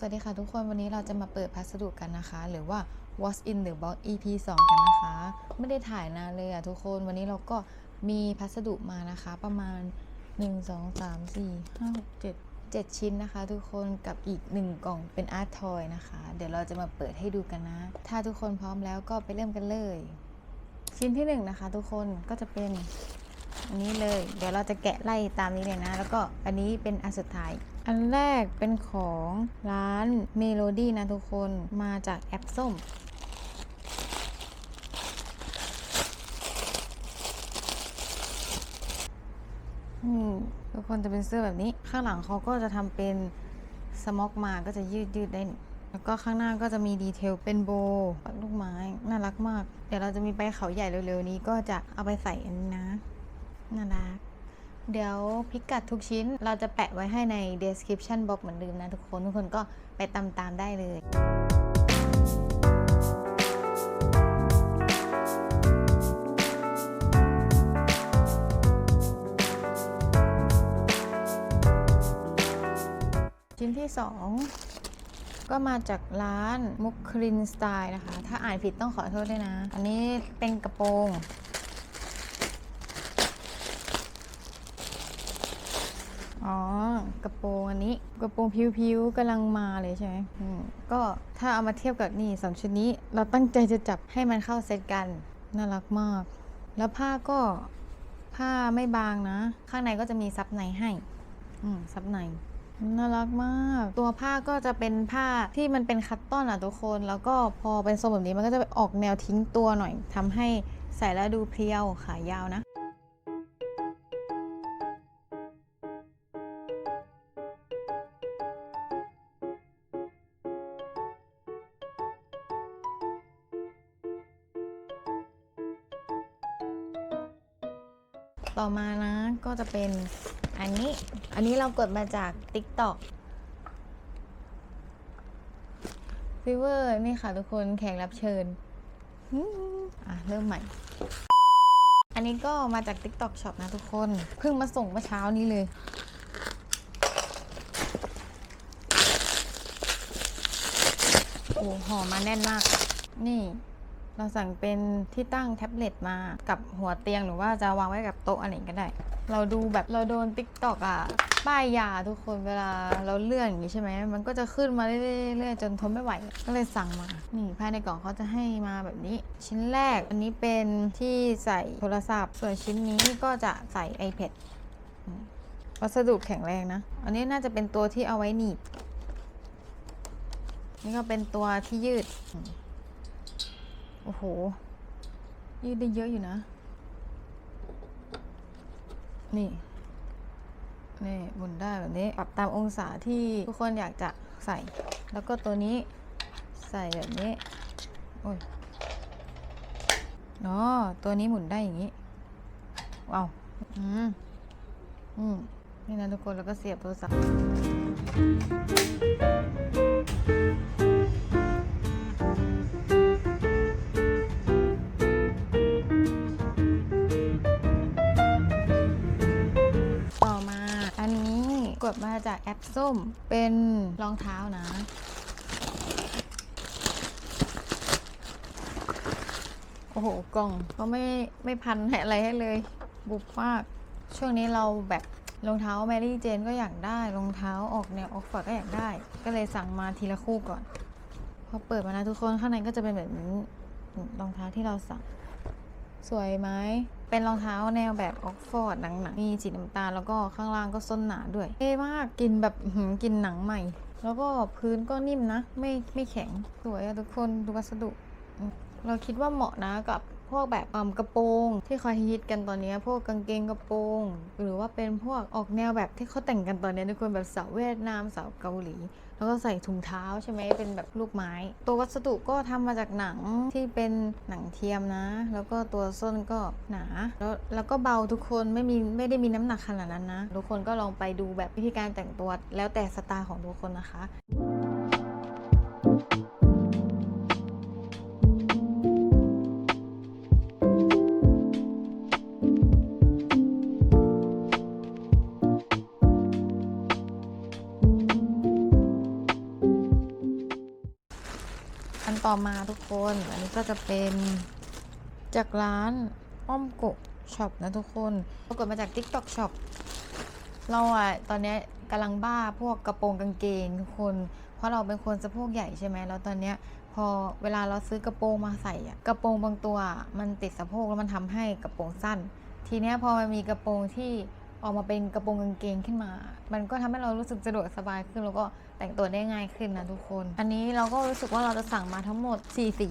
สวัสดีค่ะทุกคนวันนี้เราจะมาเปิดพัสดุกันนะคะ หรือว่า What's in the Box EP 2 กันนะคะ ไม่ได้ถ่ายนานเลยอะทุกคนวันนี้เราก็มีพัสดุมานะคะ ประมาณ 1 2 3 4 5 6 7 7 ชิ้นนะคะ ทุกคนกับอีก 1 กล่องเป็นอาร์ตทอยนะคะ เดี๋ยวเราจะมาเปิดให้ดูกันนะ ถ้าทุกคนพร้อมแล้วก็ไปเริ่มกันเลย ชิ้นที่ 1 นะคะ ทุกคนก็จะเป็น อันนี้เลย เดี๋ยวเราจะแกะไล่ตามนี้เลยนะ แล้วก็อันนี้เป็นอันสุดท้าย อันแรกเป็นของร้านเมโลดี้นะทุกคนมาจากแอปส้มอืมทุกคนจะเป็นเสื้อแบบนี้ ข้างหลังเขาก็จะทำเป็นสม็อกมาก็จะยืดยืดได้นี่แล้วก็ข้างหน้าก็จะมีดีเทลเป็นโบว์ปักลูกไม้ น่ารักมาก เดี๋ยวเราจะมีไปเขาใหญ่เร็วๆนี้ก็จะเอาไปใส่อันนี้นะ น่ารัก เดี๋ยวพิกัดทุกชิ้นเราจะแปะไว้ให้ใน description box เหมือนเดิมนะทุกคน ทุกคนก็ไปตามตามได้เลยชิ้นที่ 2 ก็มาจากร้านมุกครินสไตล์นะคะ ถ้าอ่านผิดต้องขอโทษด้วยนะ อันนี้เป็นกระโปรง อ๋อกระโปรงอันนี้กระโปรงผิวๆกำลังมาเลยใช่ไหมอืมก็ถ้าเอามาเทียบกับนี่สองชุดนี้เราตั้งใจจะจับให้มันเข้าเซตกันน่ารักมาก แล้วผ้าก็ผ้าไม่บางนะ ข้างในก็จะมีซับในให้ อืมซับในน่ารักมาก ตัวผ้าก็จะเป็นผ้าที่มันเป็นคัตตอนอะทุกคน แล้วก็พอเป็นทรงแบบนี้มันก็จะออกแนวทิ้งตัวหน่อยทำให้ใส่แล้วดูเพรียวขายาวนะ ต่อมานะก็จะเป็นอันนี้ อันนี้เรากดมาจาก TikTok ฟิเวอร์นี่ค่ะทุกคนแขกรับเชิญอะเริ่มใหม่ อันนี้ก็มาจาก TikTok Shop นะทุกคน เพิ่งมาส่งเมื่อเช้านี้เลย โอ้ห่อมาแน่นมาก นี่ เราสั่งเป็นที่ตั้งแท็บเล็ตมากับหัวเตียงหรือว่าจะวางไว้กับโต๊ะอะไรก็ได้ เราดูแบบเราโดน t ิ k t o k อะป้ายยาทุกคนเวลาเราเลื่อนอย่างนี้ใช่ไหมมันก็จะขึ้นมาเรื่อยๆจนทนไม่ไหว ก็เลยสั่งมา นี่ภายในกล่องเขาจะให้มาแบบนี้ ชิ้นแรกอันนี้เป็นที่ใส่โทรศัพท์ ส่วนชิ้นนี้ก็จะใส่ iPad วัสดุแข็งแรงนะ อันนี้น่าจะเป็นตัวที่เอาไว้หนีบ นี่ก็เป็นตัวที่ยืด โอ้โห ยืดได้เยอะอยู่นะ นี่ นี่หมุนได้แบบนี้ ปรับตามองศาที่ทุกคนอยากจะใส่ แล้วก็ตัวนี้ใส่แบบนี้ โอ้ยอ๋อตัวนี้หมุนได้อย่างนี้ว้าวอืม อืม นี่นะทุกคน แล้วก็เสียบโทรศัพท์ ดมาจากแอปส้ม เป็นรองเท้านะ โอ้โห กล่องก็ไม่ไม่พันอะไรให้เลย บุบมาก ช่วงนี้เราแบบรองเท้าแมรี่เจนก็อยากได้รองเท้าออกแนวออกฟอร์ก็อยากได้ ก็เลยสั่งมาทีละคู่ก่อน พอเปิดมานะทุกคนข้างในก็จะเป็นแบบนี้รองเท้าที่เราสั่ง สวยไหม เป็นรองเท้าแนวแบบออกฟอร์ดหนังๆมีสีน้ำตาลแล้วก็ข้างล่างก็ส้นหนาด้วยเท่มากกินแบบกินหนังใหม่ แล้วก็พื้นก็นิ่มนะ ไม่ไม่แข็งสวยอะทุกคนดูวัสดุ เราคิดว่าเหมาะนะกับพวกแบบอ่ากระโปรงที่คอยฮิตกันตอนนี้ พวกกางเกงกระโปรงหรือว่าเป็นพวกออกแนวแบบที่เขาแต่งกันตอนนี้ทุกคนแบบสาวเวียดนามสาวเกาหลี แล้วก็ใส่ถุงเท้าใช่ไหมเป็นแบบลูกไม้ ตัววัสดุก็ทำมาจากหนังที่เป็นหนังเทียมนะ แล้วก็ตัวส้นก็หนา แล้วแล้วก็เบาทุกคนไม่มีไม่ได้มีน้ำหนักขนาดนั้นนะ ทุกคนก็ลองไปดูแบบวิธีการแต่งตัวแล้วแต่สไตล์ของทุกคนนะคะ มาทุกคน อันนี้ก็จะเป็นจากร้านอ้อมกะช็อปนะทุกคนปรากฏมาจาก TikTok Shop เราอะตอนนี้กำลังบ้าพวกกระโปรงกางเกงทุกคน เพราะเราเป็นคนสะโพกใหญ่ใช่ไหมแล้วตอนเนี้ยพอเวลาเราซื้อกระโปรงมาใส่อะกระโปรงบางตัว มันติดสะโพกแล้วมันทำให้กระโปรงสั้น ทีเนี้ยพอมันมีกระโปรงที่ ออกมาเป็นกระโปรงกางเกงขึ้นมา มันก็ทำให้เรารู้สึกสะดวกสบายขึ้น แล้วก็แต่งตัวได้ง่ายขึ้นนะทุกคน อันนี้เราก็รู้สึกว่าเราจะสั่งมาทั้งหมด 4 สี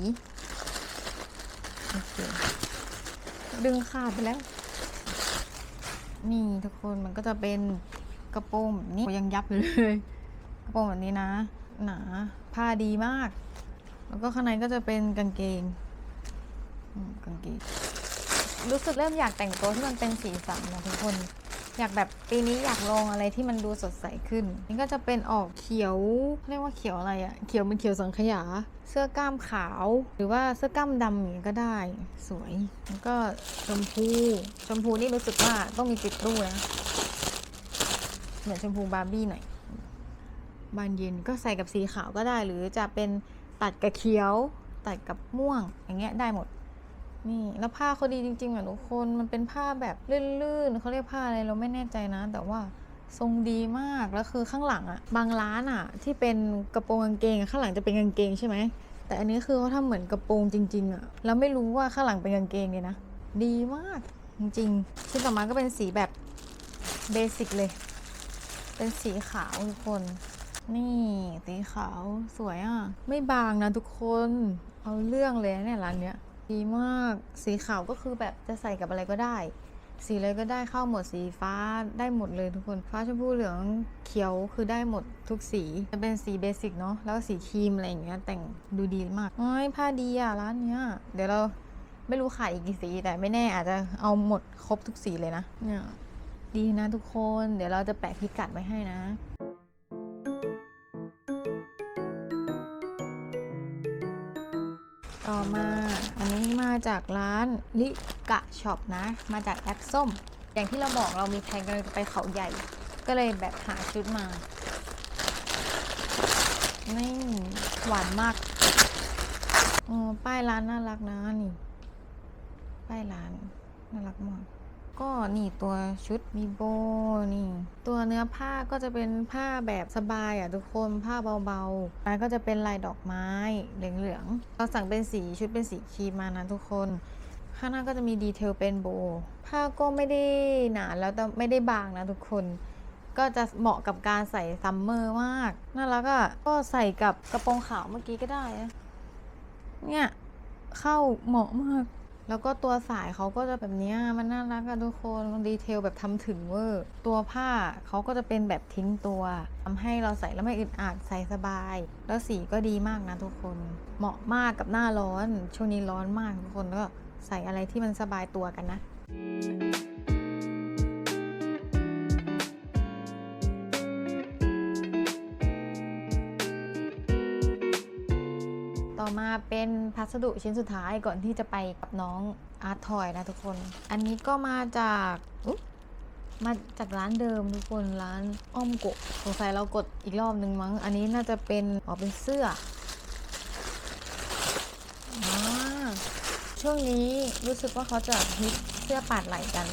โอเคดึงขาดไปแล้ว นี่ทุกคนมันก็จะเป็นกระโปรงแบบนี้ยังยับอยู่เลย กระโปรงแบบนี้นะ หนาผ้าดีมาก แล้วก็ข้างในก็จะเป็นกางเกงกางเกงรู้สึกเริ่มอยากแต่งตัวที่มันเป็นสีสันนะทุกคน อยากแบบปีนี้อยากลองอะไรที่มันดูสดใสขึ้น นี่ก็จะเป็นออกเขียวเรียกว่าเขียวอะไรอะเขียวเป็นเขียวสังขยา เสื้อกล้ามขาว หรือว่าเสื้อกล้ามดำอย่างนี้ก็ได้ สวยแล้วก็ชมพูชมพูนี่รู้สึกว่าต้องมีติดรูนะเหมือนชมพูบาร์บี้หน่อยบานเย็นก็ใส่กับสีขาวก็ได้ หรือจะเป็นตัดกับเขียว ตัดกับม่วงอย่างเงี้ยได้หมด นี่แล้วผ้าเขาดีจริงๆอะทุกคนมันเป็นผ้าแบบลื่นๆเขาเรียกผ้าอะไรเราไม่แน่ใจนะ แต่ว่าทรงดีมากแล้วคือข้างหลังอะบางร้านอะ ที่เป็นกระโปรงกางเกงข้างหลังจะเป็นกางเกงใช่ไหมแต่อันนี้คือเขาทำเหมือนกระโปรงจริง ๆอะแล้วไม่รู้ว่าข้างหลังเป็นกางเกงเลยนะดีมากจริงๆชิ้นต่อมาก็เป็นสีแบบเบสิกเลย เป็นสีขาวทุกคน นี่สีขาวสวยอะ ไม่บางนะทุกคน เอาเรื่องเลยเนี่ยร้านเนี้ย ดีมากสีขาวก็คือแบบจะใส่กับอะไรก็ได้ สีอะไรก็ได้เข้าหมดสีฟ้าได้หมดเลยทุกคน ฟ้าชมพูเหลืองเขียวคือได้หมดทุกสีจะเป็นสีเบสิกเนาะแล้วสีครีมอะไรอย่างเงี้ยแต่งดูดีมากอ้ยผ้าดีอะร้านเนี้ยเดี๋ยวเราไม่รู้ขายอีกกี่สีแต่ไม่แน่อาจจะเอาหมดครบทุกสีเลยนะเนี่ยดีนะทุกคนเดี๋ยวเราจะแปะพิกัดไว้ให้นะ ต่อมา อันนี้มาจากร้านลิกะช็อปนะ มาจากแอปส้ม อย่างที่เราบอกเรามีแพลนกันจะไปเขาใหญ่ ก็เลยแบบหาชุดมานี่หวานมากออป้ายร้านน่ารักนะนี่ ป้ายร้านน่ารักมาก ก็นี่ตัวชุดมีโบนี่ ตัวเนื้อผ้าก็จะเป็นผ้าแบบสบายอะทุกคนผ้าเบาๆลายก็จะเป็นลายดอกไม้เหลืองๆเราสั่งเป็นสีชุดเป็นสีครีมมานะทุกคนข้างหน้าก็จะมีดีเทลเป็นโบ ผ้าก็ไม่ได้หนาแล้วแต่ไม่ได้บางนะทุกคน ก็จะเหมาะกับการใส่ซัมเมอร์มาก น่ารักอะ ก็ใส่กับกระโปรงขาวเมื่อกี้ก็ได้นะเนี่ย เข้าเหมาะมาก แล้วก็ตัวสายเขาก็จะแบบนี้มันน่ารักอะทุกคนดีเทลแบบทำถึงเวอร์ตัวผ้าเขาก็จะเป็นแบบทิ้งตัวทำให้เราใส่แล้วไม่อึดอัดใส่สบาย แล้วสีก็ดีมากนะทุกคน เหมาะมากกับหน้าร้อน ช่วงนี้ร้อนมากทุกคนก็ใส่อะไรที่มันสบายตัวกันนะต่อ เป็นพัสดุชิ้นสุดท้ายก่อนที่จะไปกับน้องอาร์ทอยนะทุกคน อันนี้ก็มาจากมาจากร้านเดิมทุกคนร้านอ้อมโกะสงสัยเรากดอีกรอบนึงมั้ง อันนี้น่าจะเป็นอ๋อเป็นเสื้อช่วงนี้รู้สึกว่าเขาจะฮิตเสื้อปาดไหล่กัน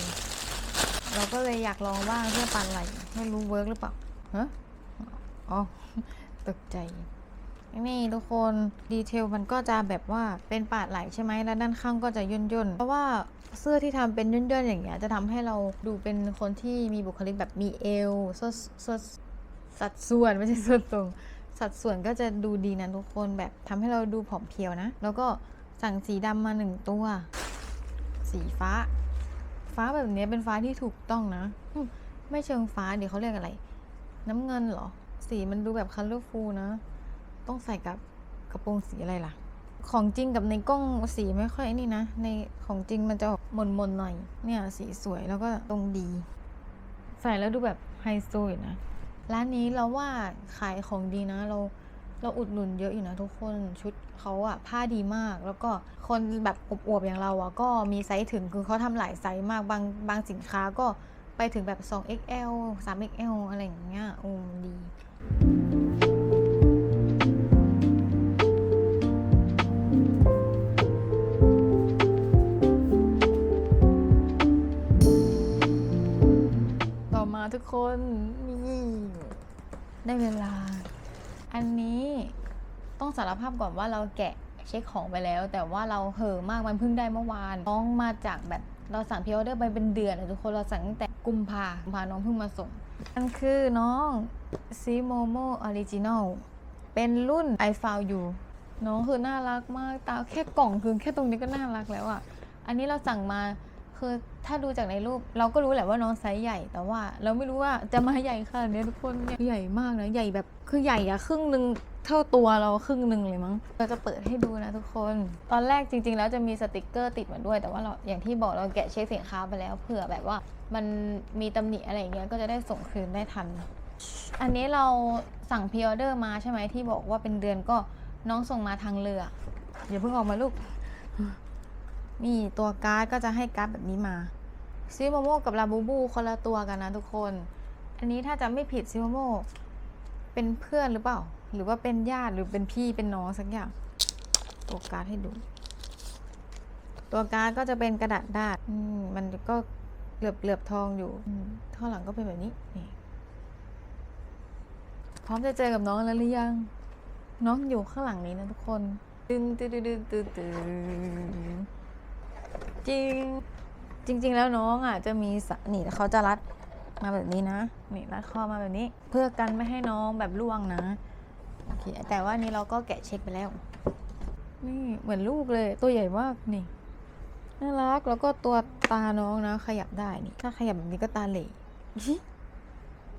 เราก็เลยอยากลองบ้างเสื้อปาดไหล่ไม่รู้เวิร์กหรือเปล่าฮะอ๋อตกใจ นี่ทุกคนดีเทลมันก็จะแบบว่าเป็นปาดไหลใช่ไหมแล้วด้านข้างก็จะย่นย่นๆเพราะว่าเสื้อที่ทำเป็นย่นย่นๆอย่างเงี้ยจะทำให้เราดูเป็นคนที่มีบุคลิกแบบมีเอวสดสดสัดส่วนไม่ใช่ส่วนตรง สัดส่วนก็จะดูดีนะทุกคนแบบทำให้เราดูผอมเพรียวนะ แล้วก็สั่งสีดำมาหนึ่งตัว สีฟ้า ฟ้าแบบนี้เป็นฟ้าที่ถูกต้องนะ ไม่เชิงฟ้าเดี๋ยวเขาเรียกอะไร น้ำเงินเหรอ สีมันดูแบบคัลเลอร์ฟูลนะ ต้องใส่กับกระโปรงสีอะไรล่ะ ของจริงกับในกล้องสีไม่ค่อยนี่นะ ในของจริงมันจะออกมนๆหน่อย เนี่ยสีสวยแล้วก็ตรงดี ใส่แล้วดูแบบไฮโซอยู่นะ ร้านนี้เราว่าขายของดีนะ เราเราอุดหนุนเยอะอยู่นะทุกคนชุดเขาอะผ้าดีมาก แล้วก็คนแบบอวบๆอย่างเราอะก็มีไซส์ถึงคือเขาทำหลายไซส์มากบางบางสินค้าก็ไปถึงแบบ 2XL 3XL อะไรอย่างเงี้ยโอ้ดี ทุกคนนี่ได้เวลา อันนี้ต้องสารภาพก่อนว่าเราแกะเช็คของไปแล้ว แต่ว่าเราเห่อมากมันเพิ่งได้เมื่อวานน้องมาจากแบบเราสั่งพิออเดอร์ไปเป็นเดือนทุกคนเราสั่งตั้งแต่กุมภากุมภาน้องเพิ่งมาส่งมันคือน้องซีโมโมออริจินอลเป็นรุ่น I found you น้องคือน่ารักมากตาแค่กล่องคือแค่ตรงนี้ก็น่ารักแล้วอะ่ะ อันนี้เราสั่งมา คือถ้าดูจากในรูป เราก็รู้แหละว่าน้องไซส์ใหญ่แต่ว่า เราไม่รู้ว่าจะมาใหญ่ขนาดนี้ทุกคนใหญ่มากนะใหญ่แบบคือใหญ่อะครึ่งหนึ่งเท่าตัวเราครึ่งหนึ่งเลยมั้ง เราจะเปิดให้ดูนะทุกคน ตอนแรกจริง ๆ แล้วจะมีสติกเกอร์ติดมาด้วย แต่ว่าเราอย่างที่บอกเราแกะเช็คสินค้าไปแล้วเผื่อแบบว่ามันมีตำหนิอะไรเงี้ยก็จะได้ส่งคืนได้ทัน อันนี้เราสั่งพ r ออเดอร์มาใช่ไหมที่บอกว่าเป็นเดือนก็น้องส่งมาทางเรือ อย่าเพิ่งออกมาลูก นี่ตัวการ์ดก็จะให้การ์ดแบบนี้มาซิโมโมกับลาบูบูคนละตัวกันนะทุกคน อันนี้ถ้าจะไม่ผิดซิโมโมเป็นเพื่อนหรือเปล่า หรือว่าเป็นญาติหรือเป็นพี่เป็นน้องสักอย่าง ตัวการ์ดให้ดู ตัวการ์ดก็จะเป็นกระดาษด้านมันก็เหลือบเหลือบทองอยู่อืมข้างหลังก็เป็นแบบนี้นี่พร้อมจะเจอกับน้องแล้วหรือยัง น้องอยู่ข้างหลังนี้นะทุกคนตึงตึงตึงตึงตึงตึง จริง จริง ๆ แล้วน้องอะจะมีสะนี่เขาจะรัดมาแบบนี้นะนี่รัดคอมาแบบนี้ เพื่อกันไม่ให้น้องแบบล่วงนะโอเคแต่ว่านี้เราก็แกะเช็คไปแล้ว นี่เหมือนลูกเลยตัวใหญ่มากนี่น่ารักแล้วก็ตัวตาน้องนะ ขยับได้นี่ถ้าขยับแบบนี้ก็ตาเหล่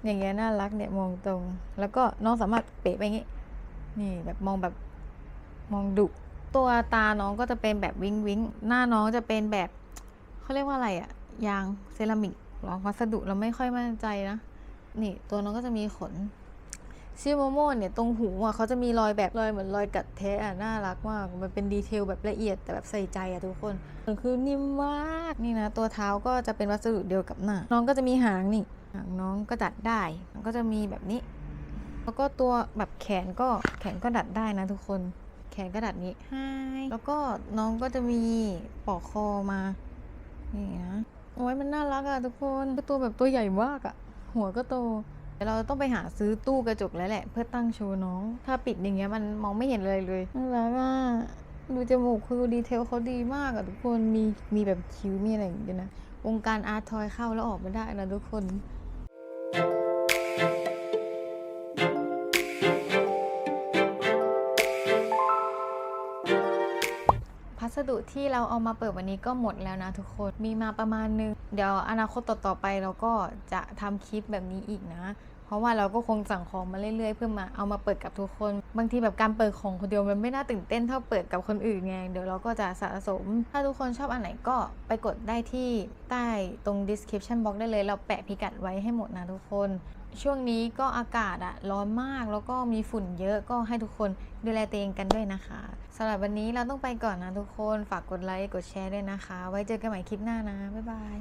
อย่างเงี้ยน่ารักเนี่ยมองตรง แล้วก็น้องสามารถเปะไปงี้ นี่แบบมองแบบมองดุ ตัวตาน้องก็จะเป็นแบบวิงวิงหน้าน้องจะเป็นแบบเขาเรียกว่าอะไรอะยางเซรามิกหรอวัสดุเราไม่ค่อยมั่นใจนะนี่ตัวน้องก็จะมีขนชิโมโมเนี่ยตรงหูอะเขาจะมีรอยแบบรอยเหมือนรอยกัดแทะอะน่ารักมากมันเป็นดีเทลแบบละเอียดแต่แบบใส่ใจอะทุกคนมันคือนิ่มมากนี่นะ ตัวเท้าก็จะเป็นวัสดุเดียวกับหน้าน้องก็จะมีหางนี่หางน้องก็ดัดได้มันก็จะมีแบบนี้ แล้วก็ตัวแบบแขนก็แขนก็ดัดได้นะทุกคน แขนก็ดัดนี้ไฮแล้วก็น้องก็จะมีปอกคอมานี่นะโอ้ยมันน่ารักอะทุกคนคือตัวแบบตัวใหญ่มากอะหัวก็โตเดี๋ยวเราต้องไปหาซื้อตู้กระจกแล้วแหละ เพื่อตั้งโชว์น้อง ถ้าปิดอย่างเงี้ยมันมองไม่เห็นเลยเลยน่ารักอะดูจมูกคือดีเทลเขาดีมากอะทุกคนมีมีแบบคิ้วมีอะไรอย่างเงี้ยนะวงการอาร์ตทอยเข้าแล้วออกไม่ได้นะทุกคน พัสดุที่เราเอามาเปิดวันนี้ก็หมดแล้วนะทุกคน มีมาประมาณนึง เดี๋ยวอนาคตต่อๆไปเราก็จะทำคลิปแบบนี้อีกนะ เพราะว่าเราก็คงสั่งของมาเรื่อยๆ เพื่อมาเอามาเปิดกับทุกคน บางทีแบบการเปิดของคนเดียวมันไม่น่าตื่นเต้นเท่าเปิดกับคนอื่นไง เดี๋ยวเราก็จะสะสม ถ้าทุกคนชอบอันไหนก็ไปกดได้ที่ใต้ตรง description box ได้เลย เราแปะพิกัดไว้ให้หมดนะทุกคน ช่วงนี้ก็อากาศอะร้อนมากแล้วก็มีฝุ่นเยอะก็ให้ทุกคนดูแลตัวเองกันด้วยนะคะสำหรับวันนี้เราต้องไปก่อนนะทุกคนฝากกดไลค์กดแชร์ด้วยนะคะ ไว้เจอกันใหม่คลิปหน้านะ บ๊ายบาย